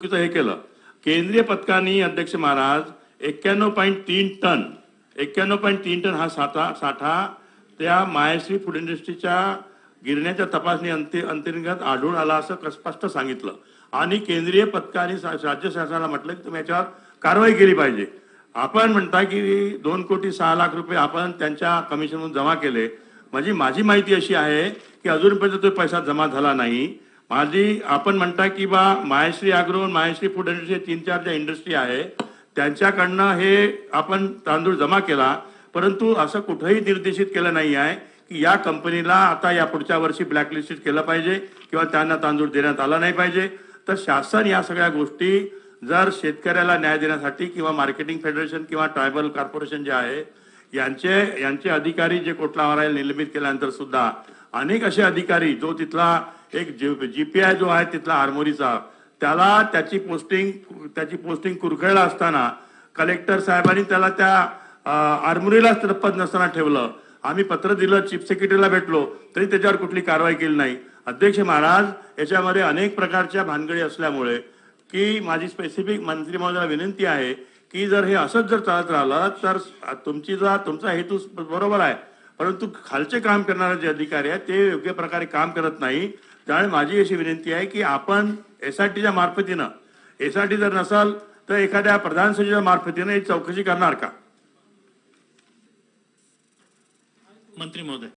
हे केलं. केंद्रीय पथकाने अध्यक्ष महाराज एक्क्याण्णव पॉईंट तीन टन एक्क्याण्णव पॉईंट तीन टन हा साठा साठा त्या मायश्री फूड इंडस्ट्रीच्या गिरण्याच्या तपासणी अंति अंतर्गत आढळून आला असं स्पष्ट सांगितलं. आणि केंद्रीय पथकाने राज्य शासनाला म्हटलं की तुम्ही याच्यावर कारवाई केली पाहिजे. आपण म्हणता की दोन कोटी सहा लाख रुपये आपण त्यांच्या कमिशनमधून जमा केले. माझी माझी माहिती अशी आहे की अजूनपर्यंत तो पैसा जमा झाला नाही. माझी आपण म्हणता की बा Maheshri agro Maheshri food industry तीन चार ज्या इंडस्ट्री आहे त्यांच्याकडनं हे आपण तांदूळ जमा केला परंतु असं कुठंही निर्देशित केलं नाही आहे की या कंपनीला आता या पुढच्या वर्षी ब्लॅकलिस्टेड केलं पाहिजे किंवा त्यांना तांदूळ देण्यात आला नाही पाहिजे. तर शासन या सगळ्या गोष्टी जर शेतकऱ्याला न्याय देण्यासाठी किंवा मार्केटिंग फेडरेशन किंवा ट्रायबल कॉर्पोरेशन जे आहे यांचे यांचे अधिकारी जे कोटला मारायला निलंबित केल्यानंतर सुद्धा अनेक असे अधिकारी जो तिथला एक जीपीआय जो आहे तिथला आरमोरीचा त्याला त्याची पोस्टिंग त्याची पोस्टिंग कुरखेळला असताना कलेक्टर साहेबांनी त्याला त्या आर्मोरीलाच पद नसताना ठेवलं. आम्ही पत्र दिलं चीफ सेक्रेटरीला भेटलो तरी त्याच्यावर कुठली कारवाई केली नाही. अध्यक्ष महाराज याच्यामध्ये अनेक प्रकारच्या भानगडी असल्यामुळे की माझी स्पेसिफिक मंत्री महोदयाला विनंती आहे की जर हे असंच जर चालत राहिलं तर तुमची जर तुमचा हेतू बरोबर आहे. परंतु खालचे काम करणारे जे अधिकारी आहेत ते योग्य प्रकारे काम करत नाही. त्यामुळे माझी अशी विनंती आहे की आपण एस आर टीच्या मार्फतीनं एस आर टी जर नसाल तर एखाद्या प्रधान सचिवाच्या मार्फतीनं ही चौकशी करणार का? मंत्री महोदय.